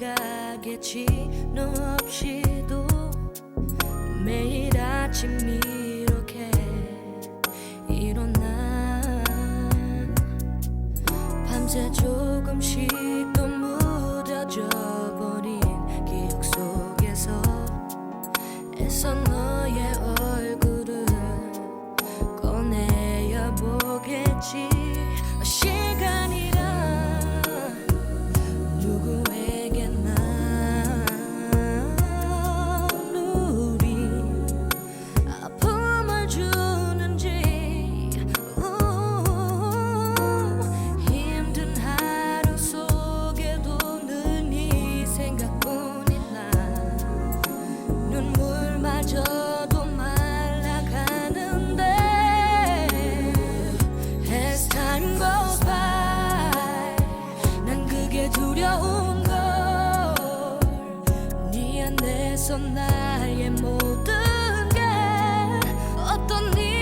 가겠지 너 없이도 매일 아침 이렇게 일어나. 밤새 조금씩 또 묻어져. 나의 모든 게 어떤 일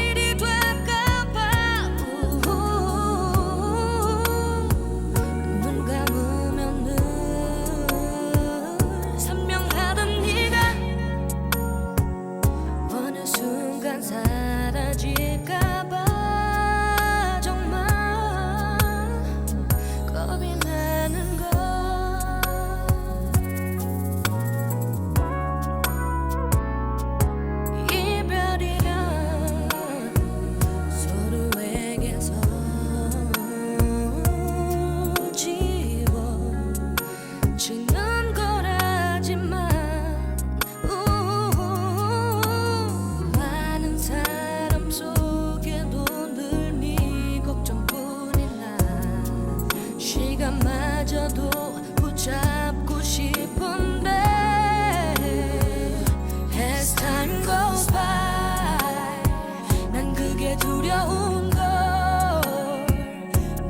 두려운 걸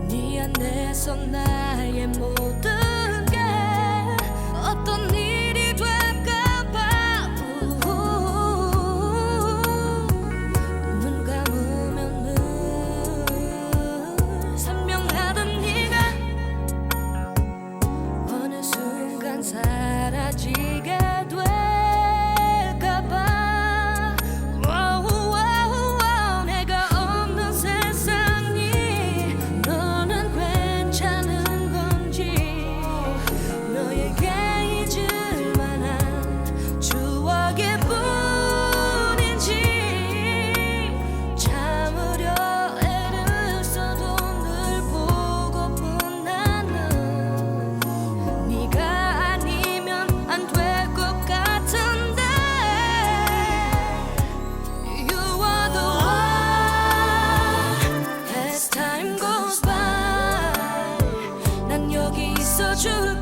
네 안에서 나의 몸 True.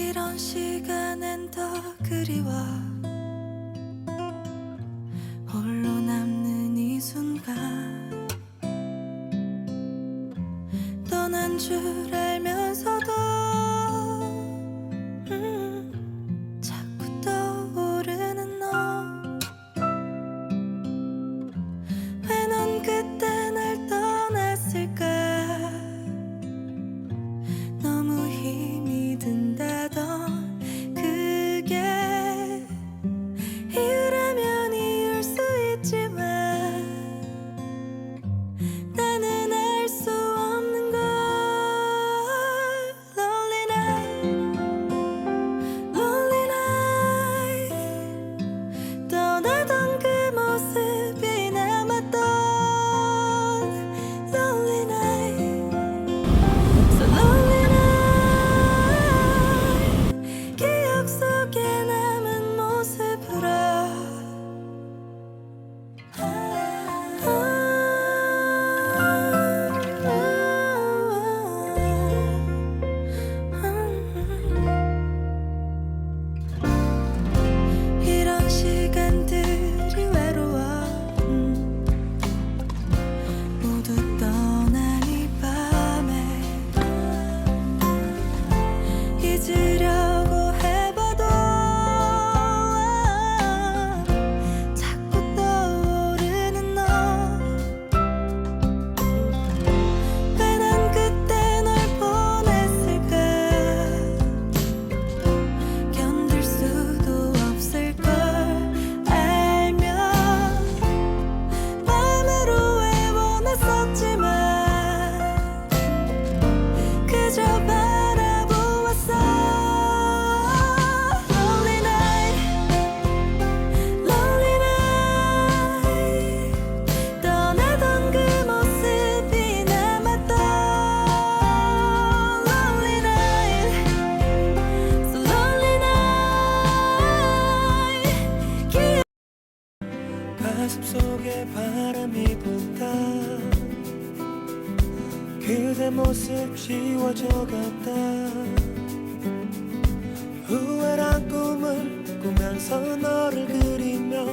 이런 시간엔 더 그리워. 가슴 속에 바람이 분다. 그대 모습 지워져 갔다. 후회란 꿈을 꾸면서 너를 그리며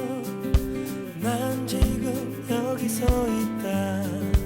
난 지금 여기서 있다.